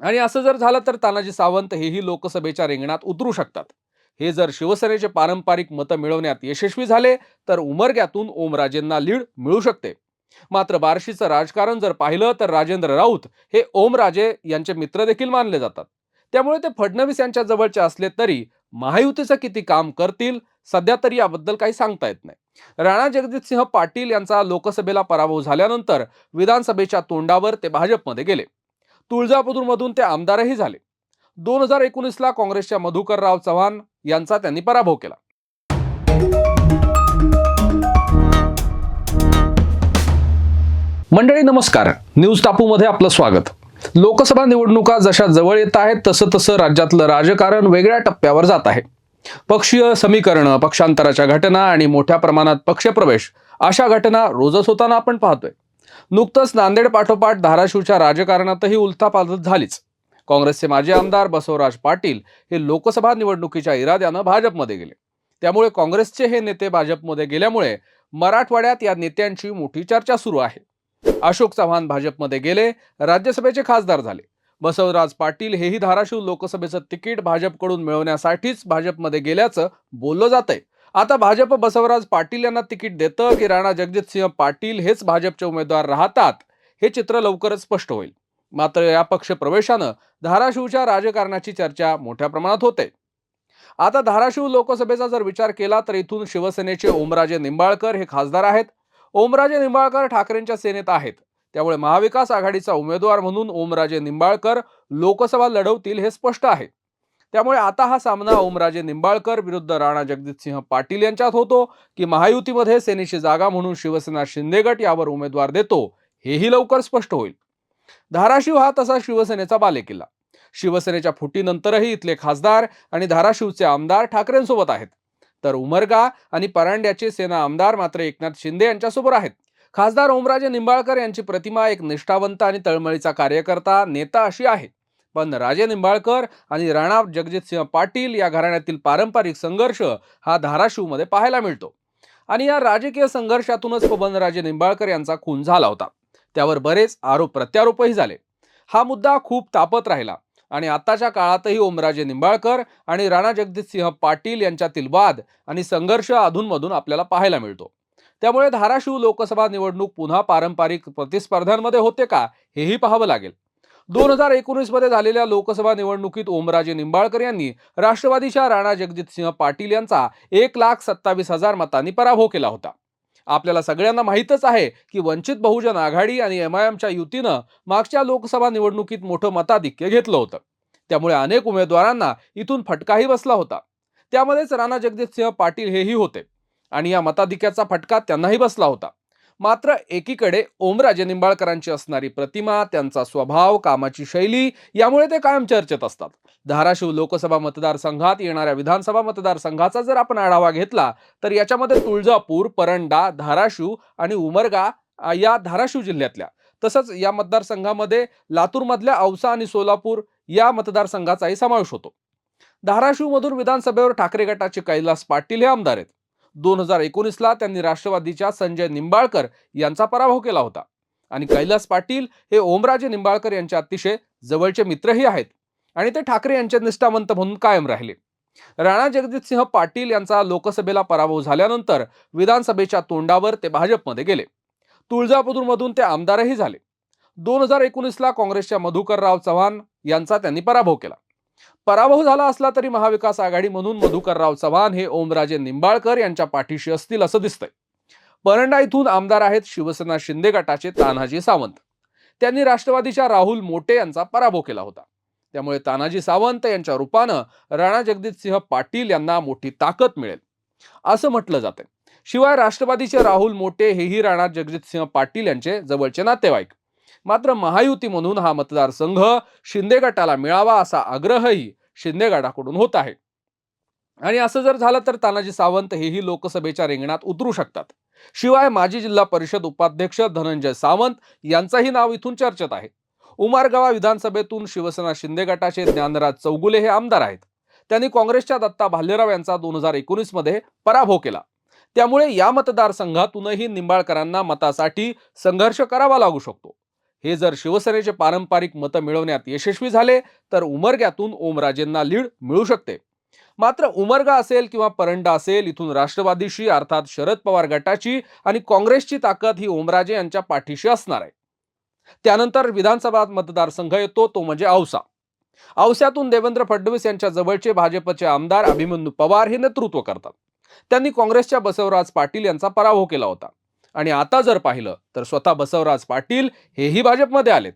आणि असं जर झालं तर तानाजी सावंत हेही लोकसभेच्या रिंगणात उतरू शकतात. हे जर शिवसेनेचे पारंपरिक मतं मिळवण्यात यशस्वी झाले तर उमरग्यातून ओमराजेंना लीड मिळू शकते. मात्र बार्शीचं राजकारण जर पाहिलं तर राजेंद्र राऊत हे ओमराजे यांचे मित्र देखील मानले जातात. त्यामुळे ते फडणवीस यांच्या जवळचे असले तरी महायुतीचं किती काम करतील सध्या तरी याबद्दल काही सांगता येत नाही. राणा जगजितसिंह पाटील यांचा लोकसभेला पराभव झाल्यानंतर विधानसभेच्या तोंडावर ते भाजपमध्ये गेले. तुळजापूरमधून ते आमदारही झाले. दोन हजार एकोणीसला काँग्रेसच्या मधुकरराव चव्हाण यांचा त्यांनी पराभव केला. मंडळी नमस्कार. न्यूज टापूमध्ये आपलं स्वागत. लोकसभा निवडणुका जशा जवळ येत आहेत तसं तसं राज्यातलं राजकारण वेगळ्या टप्प्यावर जात आहे. पक्षीय समीकरणं पक्षांतराच्या घटना आणि मोठ्या प्रमाणात पक्षप्रवेश अशा घटना रोजच होताना आपण पाहतोय. नुकतंच नांदेड पाठोपाठ धाराशिवच्या राजकारणातही उलथापालथ झालीच. काँग्रेसचे माजी आमदार बसवराज पाटील हे लोकसभा निवडणुकीच्या इराद्यानं भाजपमध्ये गेले. त्यामुळे काँग्रेसचे हे नेते भाजपमध्ये गेल्यामुळे मराठवाड्यात या नेत्यांची मोठी चर्चा सुरू आहे. अशोक चव्हाण भाजपमध्ये गेले राज्यसभेचे खासदार झाले. बसवराज पाटील हेही धाराशिव लोकसभेचं तिकीट भाजपकडून मिळवण्यासाठीच भाजपमध्ये गेल्याचं बोललं जातंय. आता भाजप बसवराज पाटील यांना तिकीट देतं की राणा जगजितसिंह पाटील हेच भाजपचे उमेदवार राहतात हे चित्र लवकरच स्पष्ट होईल. मात्र या पक्ष प्रवेशानं धाराशिवच्या राजकारणाची चर्चा मोठ्या प्रमाणात होते. आता धाराशिव लोकसभेचा जर विचार केला तर इथून शिवसेनेचे ओमराजे निंबाळकर हे खासदार आहेत. ओमराजे निंबाळकर ठाकरेंच्या सेनेत आहेत. त्यामुळे महाविकास आघाडीचा उमेदवार म्हणून ओमराजे निंबाळकर लोकसभा लढवतील हे स्पष्ट आहे. त्यामुळे आता हा सामना ओमराजे निंबाळकर विरुद्ध राणा जगजितसिंह पाटील यांच्यात होतो की महायुतीमध्ये सेनेची जागा म्हणून शिवसेना शिंदेगट यावर उमेदवार देतो हेही लवकर स्पष्ट होईल. धाराशिव हा तसा शिवसेनेचा बालेकिल्ला. शिवसेनेच्या फुटीनंतरही इथले खासदार आणि धाराशिवचे आमदार ठाकरेंसोबत आहेत. तर उमरगा आणि परांड्याचे सेना आमदार मात्र एकनाथ शिंदे यांच्यासोबत आहेत. खासदार ओमराजे निंबाळकर यांची प्रतिमा एक निष्ठावंत आणि तळमळीचा कार्यकर्ता नेता अशी आहे. पण राजे निंबाळकर आणि राणा जगजितसिंह पाटील या घराण्यातील पारंपरिक संघर्ष हा धाराशिवमध्ये पाहायला मिळतो. आणि या राजकीय संघर्षातूनच पवनराजे निंबाळकर यांचा खून झाला होता. त्यावर बरेच आरोप प्रत्यारोपही झाले. हा मुद्दा खूप तापत राहिला आणि आताच्या काळातही ओमराजे निंबाळकर आणि राणा जगजितसिंह पाटील यांच्यातील वाद आणि संघर्ष अधूनमधून आपल्याला पाहायला मिळतो. त्यामुळे धाराशिव लोकसभा निवडणूक पुन्हा पारंपरिक प्रतिस्पर्ध्यांमध्ये होते का हेही पाहावं लागेल. दोन हजार एकोणीसमध्ये झालेल्या लोकसभा निवडणुकीत ओमराजे निंबाळकर यांनी राष्ट्रवादीच्या राणा जगजितसिंह पाटील यांचा एक लाख सत्तावीस हजार मतांनी पराभव केला होता. आपल्याला सगळ्यांना माहीतच आहे की वंचित बहुजन आघाडी आणि एम आय एमच्या युतीनं मागच्या लोकसभा निवडणुकीत मोठं मताधिक्य घेतलं होतं. त्यामुळे अनेक उमेदवारांना इथून फटकाही बसला होता. त्यामध्येच राणा जगजितसिंह पाटील हेही होते. आणि या मताधिक्याचा फटका त्यांनाही बसला होता. मात्र एकीकडे ओमराजे निंबाळकरांची असणारी प्रतिमा त्यांचा स्वभाव कामाची शैली यामुळे ते कायम चर्चेत असतात. धाराशिव लोकसभा मतदारसंघात येणाऱ्या विधानसभा मतदारसंघाचा जर आपण आढावा घेतला तर याच्यामध्ये तुळजापूर परंडा धाराशिव आणि उमरगा या धाराशिव जिल्ह्यातल्या तसंच या मतदारसंघामध्ये लातूरमधल्या औसा आणि सोलापूर या मतदारसंघाचाही समावेश होतो. धाराशिवमधून विधानसभेवर ठाकरे गटाचे कैलास पाटील हे आमदार आहेत. दोन हजार एकोणीसला त्यांनी राष्ट्रवादीच्या संजय निंबाळकर यांचा पराभव केला होता. आणि कैलास पाटील हे ओमराजे निंबाळकर यांचे अतिशय जवळचे मित्रही आहेत. आणि ते ठाकरे यांचे निष्ठावंत म्हणून कायम राहिले. राणा जगजितसिंह पाटील यांचा लोकसभेला पराभव झाल्यानंतर विधानसभेच्या तोंडावर ते भाजपमध्ये गेले. तुळजापूरमधून ते आमदारही झाले. दोन हजार एकोणीसला काँग्रेसच्या मधुकरराव चव्हाण यांचा त्यांनी पराभव केला. पराभव झाला असला तरी महाविकास आघाडी म्हणून मधुकरराव चव्हाण हे ओमराजे निंबाळकर यांच्या पाठीशी असतील असं दिसतंय. परंडा इथून आमदार आहेत शिवसेना शिंदे गटाचे तान्हाजी सावंत. त्यांनी राष्ट्रवादीच्या राहुल मोटे यांचा पराभव केला होता. त्यामुळे तानाजी सावंत यांच्या रूपानं राणा जगजितसिंह पाटील यांना मोठी ताकद मिळेल. असं म्हटलं जातंय. शिवाय राष्ट्रवादीचे राहुल मोटे हेही राणा जगजितसिंह पाटील यांचे जवळचे नातेवाईक. मात्र महायुती म्हणून हा मतदारसंघ शिंदे गटाला मिळावा असा आग्रहही शिंदे गटाकडून होत आहे. आणि असं जर झालं तर तानाजी सावंत हेही लोकसभेच्या रिंगणात उतरू शकतात. शिवाय माजी जिल्हा परिषद उपाध्यक्ष धनंजय सावंत यांचंही नाव इथून चर्चेत आहे. उमारगावा विधानसभेतून शिवसेना शिंदे गटाचे ज्ञानराज चौगुले हे आमदार आहेत. त्यांनी काँग्रेसच्या दत्ता भालेराव यांचा दोन हजार एकोणीसमध्ये पराभव केला. त्यामुळे या मतदारसंघातूनही निंबाळकरांना मतासाठी संघर्ष करावा लागू शकतो. हे जर शिवसेनेचे पारंपरिक मतं मिळवण्यात यशस्वी झाले तर उमरग्यातून ओमराजेंना लीड मिळू शकते. मात्र उमरगा असेल किंवा परंडा असेल इथून राष्ट्रवादीशी अर्थात शरद पवार गटाची आणि काँग्रेसची ताकद ही ओमराजे यांच्या पाठीशी असणार आहे. त्यानंतर विधानसभा मतदारसंघ येतो तो म्हणजे औसा. औस्यातून देवेंद्र फडणवीस यांच्या जवळचे भाजपचे आमदार अभिमन्यू पवार हे नेतृत्व करतात. त्यांनी काँग्रेसच्या बसवराज पाटील यांचा पराभव केला होता. आणि आता जर पाहिलं तर स्वतः बसवराज पाटील हेही भाजपमध्ये आलेत.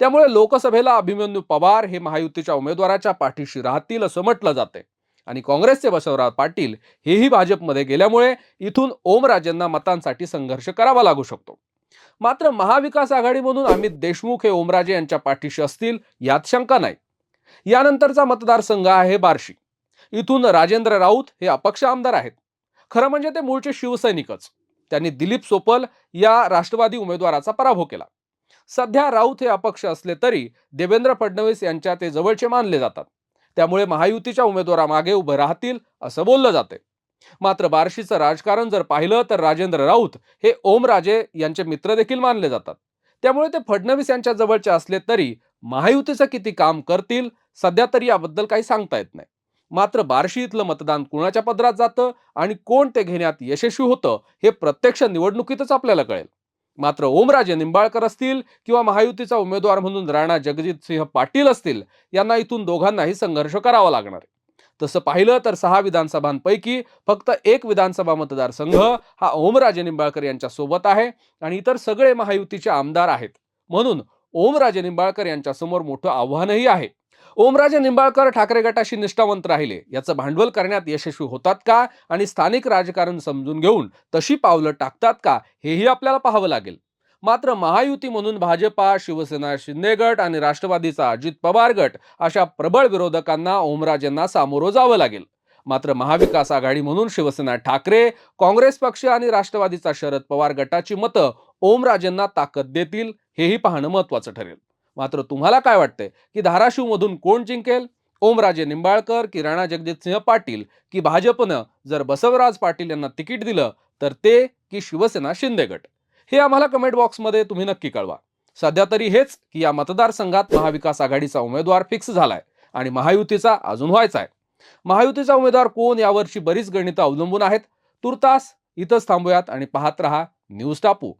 त्यामुळे लोकसभेला अभिमन्यू पवार हे महायुतीच्या उमेदवाराच्या पाठीशी राहतील असं म्हटलं जाते आणि काँग्रेसचे बसवराज पाटील हेही भाजपमध्ये गेल्यामुळे इथून ओमराजेंना मतांसाठी संघर्ष करावा लागू शकतो. मात्र महाविकास आघाडीमधून अमित देशमुख हे ओमराजे यांच्या पाठीशी असतील यात शंका नाही. यानंतरचा मतदारसंघ आहे बार्शी. इथून राजेंद्र राऊत हे अपक्ष आमदार आहेत. खरं म्हणजे ते मूळचे शिवसैनिकच. त्यांनी दिलीप सोपल या राष्ट्रवादी उमेदवाराचा पराभव केला. सध्या राऊत हे अपक्ष असले तरी देवेंद्र फडणवीस यांच्या ते जवळचे मानले जातात. त्यामुळे महायुतीच्या उमेदवारामागे उभं राहतील असं बोललं जाते. मात्र बार्शीचं राजकारण जर पाहिलं तर राजेंद्र राऊत हे ओमराजे यांचे मित्र देखील मानले जातात. त्यामुळे ते फडणवीस यांच्या जवळचे असले तरी महायुतीचं किती काम करतील सध्या तरी याबद्दल काही सांगता येत नाही. मात्र बार्शी इथलं मतदान कुणाच्या पदरात जातं आणि कोण ते घेण्यात यशस्वी होतं हे प्रत्यक्ष निवडणुकीतच आपल्याला कळेल. मात्र ओमराजे निंबाळकर असतील किंवा महायुतीचा उमेदवार म्हणून राणा जगजितसिंह पाटील असतील यांना इथून दोघांनाही संघर्ष करावा लागणार आहे. तसं पाहिलं तर सहा विधानसभांपैकी फक्त एक विधानसभा मतदारसंघ हा ओमराजे निंबाळकर यांच्या सोबत आहे आणि इतर सगळे महायुतीचे आमदार आहेत. म्हणून ओमराजे निंबाळकर यांच्यासमोर मोठं आव्हानही आहे. ओमराजे निंबाळकर ठाकरे गटाशी निष्ठावंत राहिले. याचं भांडवल करण्यात यशस्वी होतात का? आणि स्थानिक राजकारण समजून घेऊन तशी पावलं टाकतात का? हेही आपल्याला पाहावं लागेल. मात्र महायुती म्हणून भाजपा शिवसेना शिंदे गट आणि राष्ट्रवादीचा अजित पवार गट अशा प्रबळ विरोधकांना ओमराजेंना सामोरं जावं लागेल. मात्र महाविकास आघाडी म्हणून शिवसेना ठाकरे काँग्रेस पक्ष आणि राष्ट्रवादीचा शरद पवार गटाची मतं ओमराजेंना ताकद देतील हेही पाहणं महत्वाचं ठरेल. मात्र तुम्हाला काय वाटतंय? की धाराशिवमधून कोण जिंकेल? ओमराजे निंबाळकर की राणा जगजितसिंह पाटील? की भाजपनं जर बसवराज पाटील यांना तिकीट दिलं तर ते की शिवसेना शिंदे गट? हे आम्हाला कमेंट बॉक्समध्ये तुम्ही नक्की कळवा. सध्या तरी हेच की या मतदारसंघात महाविकास आघाडीचा उमेदवार फिक्स झालाय आणि महायुतीचा अजून व्हायचा आहे महायुतीचा उमेदवार कोण यावरची बरीच गणितं अवलंबून आहेत? तुर्तास इथंच थांबूयात आणि पाहत रहा न्यूज टापू.